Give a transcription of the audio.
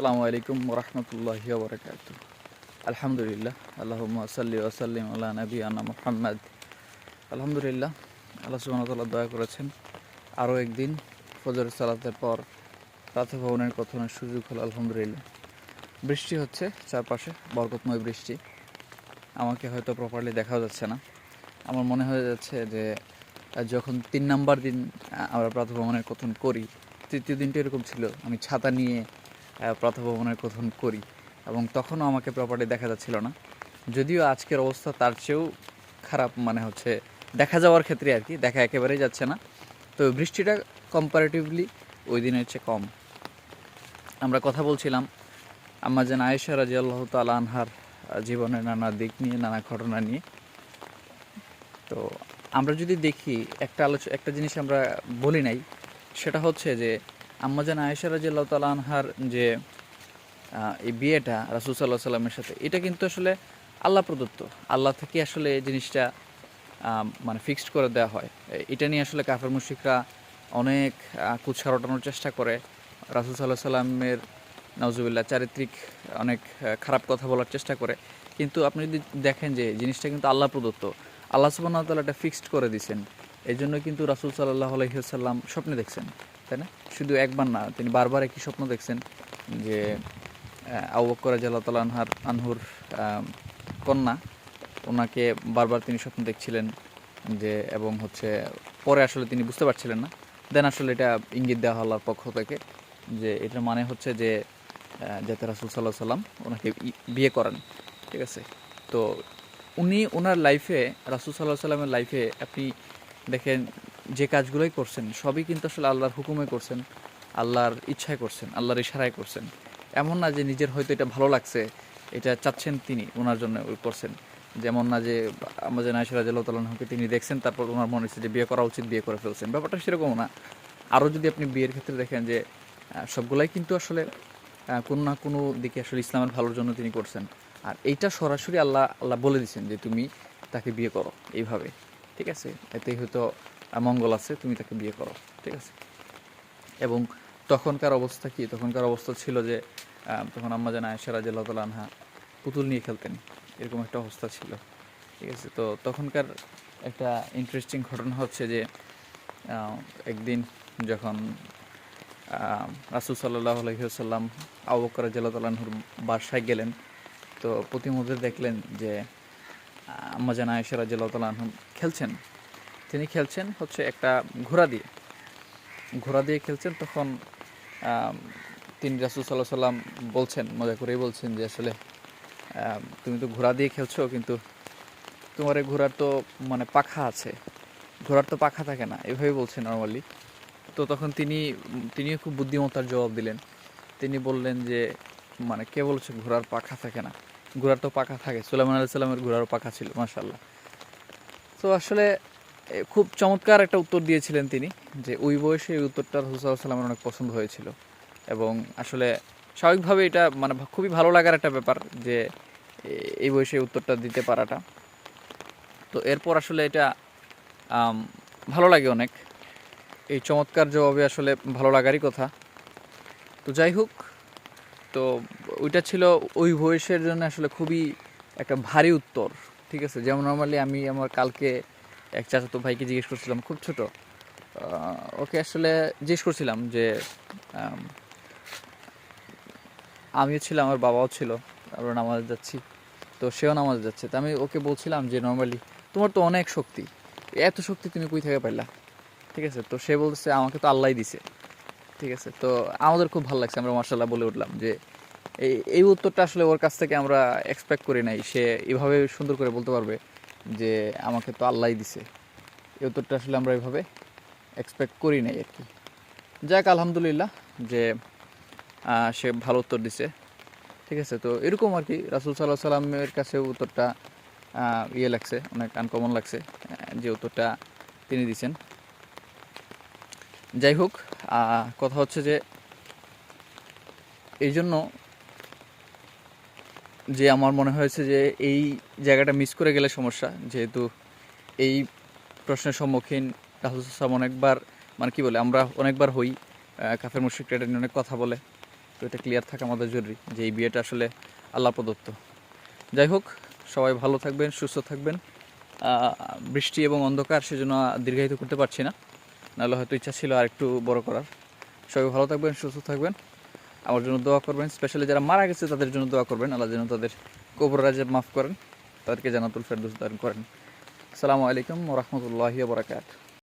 আসসালামু আলাইকুম রহমতুল্লাহি বরকাত আলহামদুলিল্লাহ আল্লাহ সাল্লি ওসাল্লিম আল্লাহ নবী আনা মোহাম্মদ। আলহামদুলিল্লাহ, আল্লাহ সুবাহতাল্লাহ দয়া করেছেন, আরও একদিন ফজর সালাতের পর প্রাতঃভবনের কথনের সুযোগ হলো আলহামদুলিল্লাহ। বৃষ্টি হচ্ছে চারপাশে, বরকতময় বৃষ্টি। আমাকে হয়তো প্রপারলি দেখাও যাচ্ছে না। আমার মনে হয়ে যাচ্ছে যে যখন তিন নাম্বার দিন আমরা প্রাতঃভ্রমণের কথন করি, তৃতীয় দিনটা এরকম ছিল। আমি ছাতা নিয়ে প্রাতঃভ্রমণের কথন করি। এবং তখনও আমাকে প্রপার্টি দেখা যাচ্ছিল না। যদিও আজকের অবস্থা তার চেয়েও খারাপ মানে হচ্ছে দেখা যাওয়ার ক্ষেত্রে আর কি, দেখা একেবারেই যাচ্ছে না। তো বৃষ্টিটা কম্পারেটিভলি ওই দিনের চেয়ে কম। আমরা কথা বলছিলাম আম্মা যেন আয়েশা রাজি আল্লাহ তাল আনহার জীবনের নানা দিক নিয়ে, নানা ঘটনা নিয়ে। তো আমরা যদি দেখি, একটা আলোচ, একটা জিনিস আমরা বলি নাই, সেটা হচ্ছে যে আম্মা যেন আয়েশা রাজি আল্লাহ তাল আনহার যে এই বিয়েটা রাসুল সাল্লাহ সাল্লামের সাথে এটা কিন্তু আসলে আল্লাহ প্রদত্ত। আল্লাহ থেকে আসলে এই জিনিসটা মানে ফিক্সড করে দেওয়া হয়। এটা নিয়ে আসলে কাফের মুশিকরা অনেক আহ, রটানোর চেষ্টা করে। রাসুল সাল্লাহ সাল্লামের নজুবিল্লা চারিত্রিক অনেক খারাপ কথা বলার চেষ্টা করে। কিন্তু আপনি যদি দেখেন যে জিনিসটা কিন্তু আল্লাহ প্রদত্ত। আল্লাহ সুবাহ তাল্লাহ এটা ফিক্সড করে দিয়েছেন। এই জন্য কিন্তু রাসুল সাল্লাহ আলহিহাল্লাম স্বপ্নে দেখছেন। তাই না? শুধু একবার না, তিনি বারবার একই স্বপ্ন দেখছেন যে আউ বকর রাজিয়াল্লাহ তাল্লাহ আনহার, আনহুর কন্যা, ওনাকে বারবার তিনি স্বপ্ন দেখছিলেন যে, এবং হচ্ছে পরে আসলে তিনি বুঝতে পারছিলেন না। দেন আসলে এটা ইঙ্গিত দেওয়া হলো আল্লাহর পক্ষ থেকে যে, এটার মানে হচ্ছে যে যাতে রাসুল সাল্লাহ সাল্লাম ওনাকে বিয়ে করেন, ঠিক আছে? তো উনি ওনার লাইফে রাসুল সাল্লাহ সাল্লামের লাইফে আপনি দেখেন যে কাজগুলোই করছেন, সবই কিন্তু আসলে আল্লাহর হুকুমে করছেন, আল্লাহর ইচ্ছায় করছেন, আল্লাহর ইশারায় করছেন। এমন না যে নিজের হয়তো এটা ভালো লাগছে, এটা চাচ্ছেন তিনি, ওনার জন্য করছেন। যেমন না যে আমাদের নাইসিরাজ তালকে তিনি দেখছেন, তারপর ওনার মনে হচ্ছে যে বিয়ে করা উচিত, বিয়ে করে ফেলছেন। ব্যাপারটা সেরকম না। আরও যদি আপনি বিয়ের ক্ষেত্রে দেখেন যে সবগুলাই কিন্তু আসলে কোনো না কোনো দিকে আসলে ইসলামের ভালোর জন্য তিনি করছেন। আর এইটা সরাসরি আল্লাহ আল্লাহ বলে দিচ্ছেন যে, তুমি তাকে বিয়ে করো। এইভাবে। ঠিক আছে? এতেই হয়তো মঙ্গল আছে, তুমি তাকে বিয়ে করো, ঠিক আছে? এবং তখনকার অবস্থা কি? তখনকার অবস্থা ছিল যে তখন আম্মা জানা আয়সা রাজিয়াল্লাহ আনহা পুতুল নিয়ে খেলতেন, এরকম একটা অবস্থা ছিল, ঠিক আছে? তো তখনকার একটা ইন্টারেস্টিং ঘটনা হচ্ছে যে একদিন যখন রাসুল সাল্লাহ আলহিহাল্লাম আবুকর জাল্লাহুর বাসায় গেলেন, তো প্রতিমধ্যে দেখলেন যে আম্মা জানা আয়সা তাল খেলছেন তিনি খেলছেন হচ্ছে একটা ঘোড়া দিয়ে। ঘোড়া দিয়ে খেলছেন তখন তিনি রাসুল সাল্লাহ সাল্লাম বলছেন, মজা করেই বলছেন যে আসলে তুমি তো ঘোড়া দিয়ে খেলছো, কিন্তু তোমার এই ঘোড়ার তো মানে পাখা আছে। ঘোড়ার তো পাখা থাকে না এভাবে বলছেন নর্মালি তো তখন তিনি, তিনিও খুব বুদ্ধিমত্তার জবাব দিলেন। তিনি বললেন যে মানে কে বলছে ঘোড়ার পাখা থাকে না? ঘোড়ার তো পাখা থাকে, সুলাইমান আলাইহিস সাল্লামের ঘোড়ারও পাখা ছিল মাশাল্লাহ তো আসলে খুব চমৎকার একটা উত্তর দিয়েছিলেন তিনি যে ওই বয়সে এই উত্তরটা রসুল্লাহামের অনেক পছন্দ হয়েছিল। এবং আসলে স্বাভাবিকভাবে এটা মানে খুবই ভালো লাগার একটা ব্যাপার যে এই বয়সে উত্তরটা দিতে পারাটা। তো এরপর আসলে এটা ভালো লাগে অনেক। এই চমৎকার জবাবে আসলে ভালো লাগারই কথা। তো যাই হোক, তো ওইটা ছিল ওই বয়সের জন্য আসলে খুবই একটা ভারী উত্তর, ঠিক আছে? যেমন নর্মালি আমি আমার কালকে এক চাচাতো ভাইকে জিজ্ঞেস করছিলাম, খুব ছোট। ওকে আসলে জিজ্ঞেস করছিলাম যে আমিও ছিলাম, আমার বাবাও ছিল, আমরা নামাজ যাচ্ছি। তো সেও নামাজ যাচ্ছে। তো আমি ওকে বলছিলাম যে, নর্মালি, তোমার তো অনেক শক্তি। এত শক্তি তুমি কই থেকে পাইলা? ঠিক আছে? তো সে বলছে আমাকে তো আল্লাহ দিছে। ঠিক আছে? তো আমাদের খুব ভালো লাগছে, আমরা মার্শাল্লাহ বলে উঠলাম যে, এই উত্তরটা আসলে ওর কাছ থেকে আমরা এক্সপেক্ট করি নাই। সে এভাবে সুন্দর করে বলতে পারবে। যে আমাকে তো আল্লাহ দিছে। এই উত্তরটা আসলে আমরা এভাবে এক্সপেক্ট করি নাই আর কি। যাক, আলহামদুলিল্লাহ যে সে ভালো উত্তর দিছে। ঠিক আছে, তো এরকম আর কি, রাসুল সাল্লাহ সাল্লামের কাছে উত্তরটা ইয়ে লাগছে, অনেক আনকমন লাগছে, যে উত্তরটা তিনি দিছেন। যাই হোক কথা হচ্ছে যে এই জন্য যে আমার মনে হয়েছে যে এই জায়গাটা মিস করে গেলে সমস্যা। যেহেতু এই প্রশ্নের সম্মুখীন রাহুল সালাম অনেকবার মানে কি বলে, আমরা অনেকবার হই কাফের মুশিকরা এটা নিয়ে অনেক কথা বলে। তো এটা ক্লিয়ার থাকা আমাদের জরুরি যে এই বিয়েটা আসলে আল্লাহ প্রদত্ত। যাই হোক, সবাই ভালো থাকবেন, সুস্থ থাকবেন। বৃষ্টি এবং অন্ধকার সেজন্য দীর্ঘায়িত করতে পারছি না। নাহলে হয়তো ইচ্ছা ছিল আর একটু বড় করার। সবাই ভালো থাকবেন, সুস্থ থাকবেন। আমার জন্য দোয়া করবেন। স্পেশালি যারা মারা গেছে, তাদের জন্য দোয়া করবেন। আল্লাহ যেন তাদের কবর রাজে মাফ করেন। তাদেরকে জানাতুল ফেরদুস দান করেন। আসসালামু আলাইকুম রহমতুল্লাহি বরাকাত